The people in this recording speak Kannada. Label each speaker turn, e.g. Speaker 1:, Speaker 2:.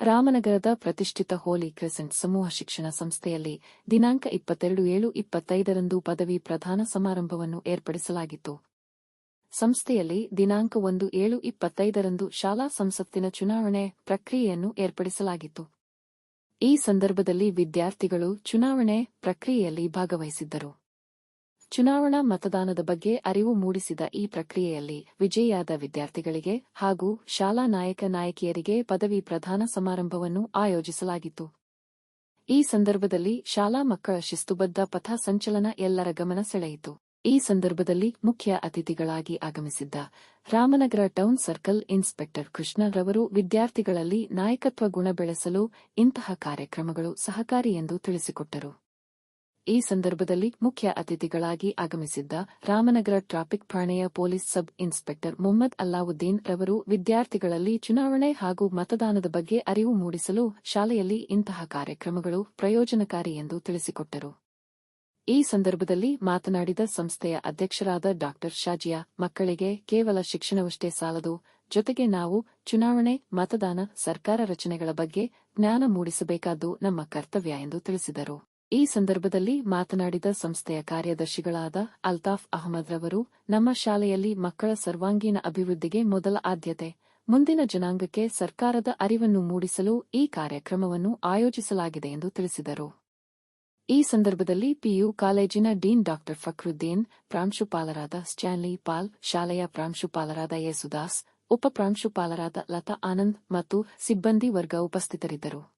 Speaker 1: ರಾಮನಗರದ ಪ್ರತಿಷ್ಠಿತ ಹೋಲಿ ಕ್ರೆಸೆಂಟ್ ಸಮೂಹ ಶಿಕ್ಷಣ ಸಂಸ್ಥೆಯಲ್ಲಿ ದಿನಾಂಕ ಇಪ್ಪತ್ತೆರಡು ಏಳು ಇಪ್ಪತ್ತೈದರಂದು ಪದವಿ ಪ್ರಧಾನ ಸಮಾರಂಭವನ್ನು ಏರ್ಪಡಿಸಲಾಗಿತ್ತು. ಸಂಸ್ಥೆಯಲ್ಲಿ ದಿನಾಂಕ ಒಂದು ಏಳು ಇಪ್ಪತ್ತೈದರಂದು ಶಾಲಾ ಸಂಸತ್ತಿನ ಚುನಾವಣೆ ಪ್ರಕ್ರಿಯೆಯನ್ನು ಏರ್ಪಡಿಸಲಾಗಿತ್ತು. ಈ ಸಂದರ್ಭದಲ್ಲಿ ವಿದ್ಯಾರ್ಥಿಗಳು ಚುನಾವಣೆ ಪ್ರಕ್ರಿಯೆಯಲ್ಲಿ ಭಾಗವಹಿಸಿದ್ದರು. ಚುನಾವಣಾ ಮತದಾನದ ಬಗ್ಗೆ ಅರಿವು ಮೂಡಿಸಿದ ಈ ಪ್ರಕ್ರಿಯೆಯಲ್ಲಿ ವಿಜಯಿಯಾದ ವಿದ್ಯಾರ್ಥಿಗಳಿಗೆ ಹಾಗೂ ಶಾಲಾ ನಾಯಕ ನಾಯಕಿಯರಿಗೆ ಪದವಿ ಪ್ರಧಾನ ಸಮಾರಂಭವನ್ನು ಆಯೋಜಿಸಲಾಗಿತ್ತು. ಈ ಸಂದರ್ಭದಲ್ಲಿ ಶಾಲಾ ಮಕ್ಕಳ ಶಿಸ್ತುಬದ್ಧ ಪಥ ಸಂಚಲನ ಎಲ್ಲರ ಗಮನ ಸೆಳೆಯಿತು. ಈ ಸಂದರ್ಭದಲ್ಲಿ ಮುಖ್ಯ ಅತಿಥಿಗಳಾಗಿ ಆಗಮಿಸಿದ್ದ ರಾಮನಗರ ಟೌನ್ ಸರ್ಕಲ್ ಇನ್ಸ್ಪೆಕ್ಟರ್ ಕೃಷ್ಣರವರು ವಿದ್ಯಾರ್ಥಿಗಳಲ್ಲಿ ನಾಯಕತ್ವ ಗುಣ ಬೆಳೆಸಲು ಇಂತಹ ಕಾರ್ಯಕ್ರಮಗಳು ಸಹಕಾರಿ ಎಂದು ತಿಳಿಸಿಕೊಟ್ಟರು. ಈ ಸಂದರ್ಭದಲ್ಲಿ ಮುಖ್ಯ ಅತಿಥಿಗಳಾಗಿ ಆಗಮಿಸಿದ್ದ ರಾಮನಗರ ಟ್ರಾಫಿಕ್ ಠಾಣೆಯ police sub inspector Mohammed Allauddin ರವರು ವಿದ್ಯಾರ್ಥಿಗಳಲ್ಲಿ ಚುನಾವಣೆ ಹಾಗೂ ಮತದಾನದ ಬಗ್ಗೆ ಅರಿವು ಮೂಡಿಸಲು ಶಾಲೆಯಲ್ಲಿ ಇಂತಹ ಕಾರ್ಯಕ್ರಮಗಳು ಪ್ರಯೋಜನಕಾರಿ ಎಂದು ತಿಳಿಸಿಕೊಟ್ಟರು. ಈ ಸಂದರ್ಭದಲ್ಲಿ ಮಾತನಾಡಿದ ಸಂಸ್ಥೆಯ ಅಧ್ಯಕ್ಷರಾದ ಡಾ. ಶಾಜಿಯಾ, ಮಕ್ಕಳಿಗೆ ಕೇವಲ ಶಿಕ್ಷಣವಷ್ಟೇ ಸಾಲದು, ಜೊತೆಗೆ ನಾವು ಚುನಾವಣೆ, ಮತದಾನ, ಸರ್ಕಾರ ರಚನೆಗಳ ಬಗ್ಗೆ ಜ್ಞಾನ ಮೂಡಿಸಬೇಕಾದ್ದು ನಮ್ಮ ಕರ್ತವ್ಯ ಎಂದು ತಿಳಿಸಿದರು. ಈ ಸಂದರ್ಭದಲ್ಲಿ ಮಾತನಾಡಿದ ಸಂಸ್ಥೆಯ ಕಾರ್ಯದರ್ಶಿಗಳಾದ ಅಲ್ತಾಫ್ ಅಹಮದ್ ರವರು, ನಮ್ಮ ಶಾಲೆಯಲ್ಲಿ ಮಕ್ಕಳ ಸರ್ವಾಂಗೀಣ ಅಭಿವೃದ್ಧಿಗೆ ಮೊದಲ ಆದ್ಯತೆ, ಮುಂದಿನ ಜನಾಂಗಕ್ಕೆ ಸರ್ಕಾರದ ಅರಿವನ್ನು ಮೂಡಿಸಲು ಈ ಕಾರ್ಯಕ್ರಮವನ್ನು ಆಯೋಜಿಸಲಾಗಿದೆ ಎಂದು ತಿಳಿಸಿದರು. ಈ ಸಂದರ್ಭದಲ್ಲಿ ಪಿಯು ಕಾಲೇಜಿನ ಡೀನ್ ಡಾ ಫಕ್ರುದ್ದೀನ್, ಪ್ರಾಂಶುಪಾಲರಾದ ಸ್ಟ್ಯಾನ್ಲಿ ಪಾಲ್, ಶಾಲೆಯ ಪ್ರಾಂಶುಪಾಲರಾದ ಯೇಸುದಾಸ್ ಉಪಪ್ರಾಂಶುಪಾಲರಾದ ಲತಾ ಆನಂದ್ ಮತ್ತು ಸಿಬ್ಬಂದಿ ವರ್ಗ ಉಪಸ್ಥಿತರಿದ್ದರು.